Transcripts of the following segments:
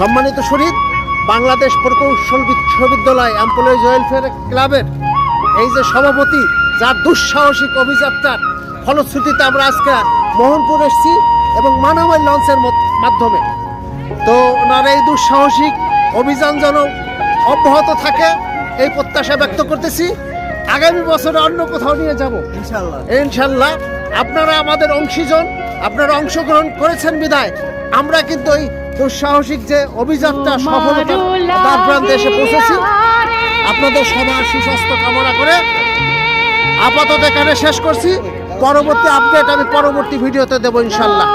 সম্মানিত শহীদ বাংলাদেশ প্রকৌশল বিশ্ববিদ্যালয় এমপ্লয়িজ ওয়েলফেয়ার ক্লাবের এই যে সভাপতি যার দুঃসাহসিক অভিযাত্রার ফলশ্রুতিতে আমরা আজকে মোহনপুর এসেছি এবং মানামাই লঞ্চের মাধ্যমে। তো ওনার এই দুঃসাহসিক অভিযান যেন অব্যাহত থাকে এই প্রত্যাশা ব্যক্ত করতেছি। আগামী বছরে অন্য কোথাও নিয়ে যাব? ইনশাল্লাহ ইনশাল্লাহ আপনারা আমাদের অংশীজন আপনারা অংশগ্রহণ করেছেন বিদায়। আমরা কিন্তু ওই দুঃসাহসিক যে অভিযানটা সফলতা প্রান্তে এসে পৌঁছেছি আপনাদের সবার সুস্বাস্থ্য কামনা করে আপাতত এখানে শেষ করছি। পরবর্তী আপডেট আমি পরবর্তী ভিডিওতে দেবো ইনশাল্লাহ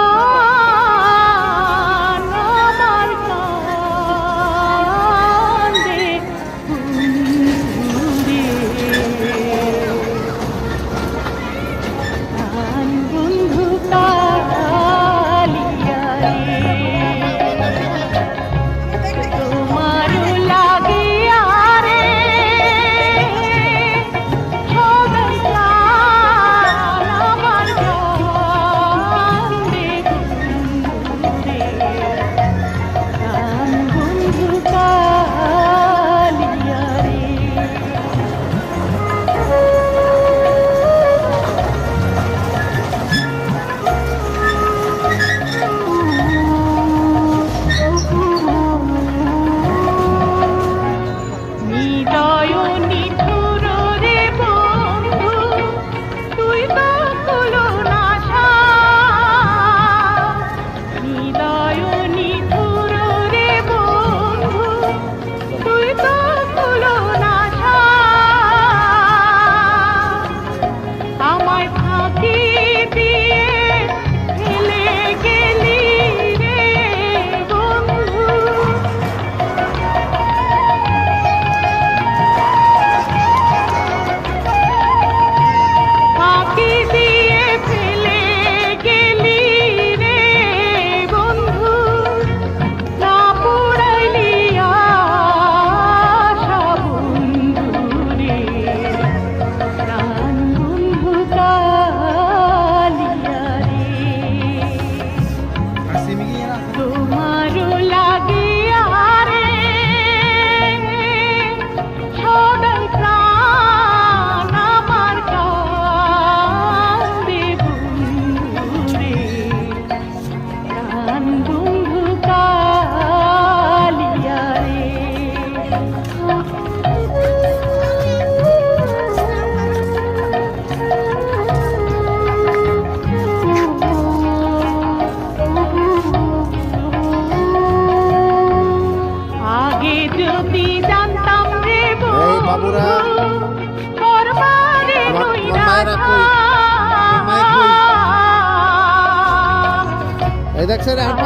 দেখছেন আমি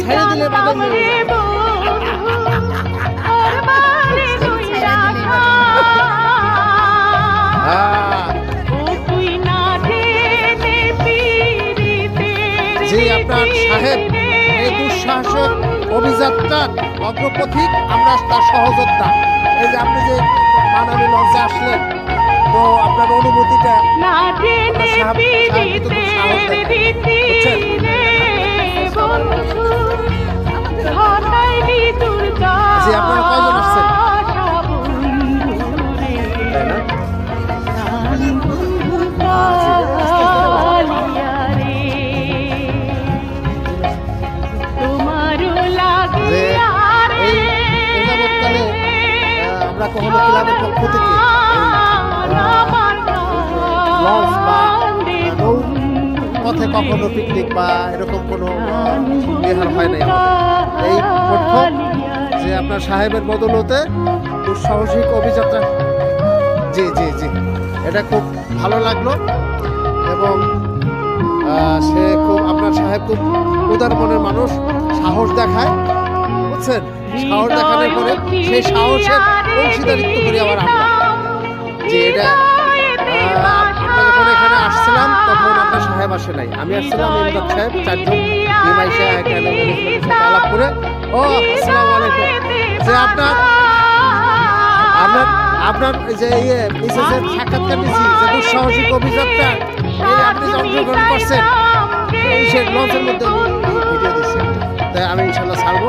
ছেড়ে দিলে বাদল আপনার সাহেব এই দুঃসাহসিক অভিযাত্রার অগ্রপথিক আমরা তার সহযোদ্ধা। এই যে আপনি যে মানবী লঞ্চে আসলেন তো আপনার অনুভূতিটা সাহস পিড়িতে কখনো ক্লাবের পক্ষ থেকে। লঞ্চ বা পথে কখনো পিকনিক বা এরকম কোনো বিহার হয় নাই এই প্রথম যে আপনার সাহেবের বদলতে দুঃসাহসিক অভিযাত্রা। জি জি জি। এটা খুব ভালো লাগল এবং সে খুব, আপনার সাহেব খুব উদার মনের মানুষ। বুঝছেন সাহস দেখানোর পরে? সেই সাহসের অংশীদারিত্ব করি আবার আমরা। যে এটা আহ, আমরা যখন এখানে আসছিলাম তখন আপনার সাহেব আসে নাই। আমি আসছিলাম ইমদাদ সাহেব চারজন আলাপ করে ও আসসালামু আলাইকুম। যে আপনার আপনার আপনার যে ইয়ে মিসেসের সাক্ষাৎকার নিয়েছি যে দুঃসাহসিক অভিযাত্রা এই আপনি যে অংশগ্রহণ করছেন এই সে লঞ্চের মধ্যে ভিডিও দিচ্ছেন। তাই আমি ইনশাল্লাহ ছাড়বো।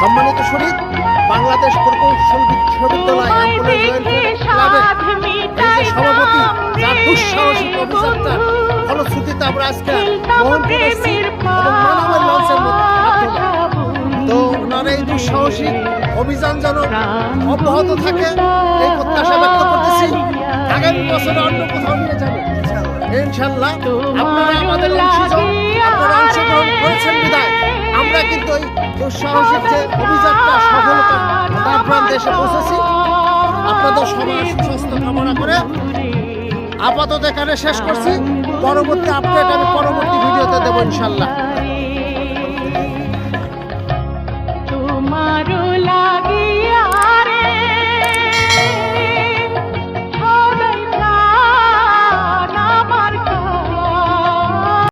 শরীফ বাংলাদেশ প্রকৌশল বিশ্ববিদ্যালয় সভাপতি দুঃসাহসিক অভিযাত্রার ফলশ্রুতিতে আমরা আজকে মোহনপুর মানবের লঞ্চের মাধ্যমে তো ওনার এই দুঃসাহসিক অভিযান যেন অব্যাহত থাকে এই প্রত্যাশা ব্যক্ত করতেছি। আগামী বছরে অন্য কোথাও নিয়ে যাবে। ইনশাল্লাহ। আপনারা আমাদের অংশগ্রহণ করেছেন বিদায়। আমরা কিন্তু ওই দুঃসাহসিক যে অভিযাত্রা সফলতা তার দেশে এসে পৌঁছেছি। আপনাদের সবার সুস্বাস্থ্য কামনা করে আপাতত এখানে শেষ করছি। পরবর্তী আপডেট আমি পরবর্তী ভিডিওতে দেবো ইনশাল্লাহ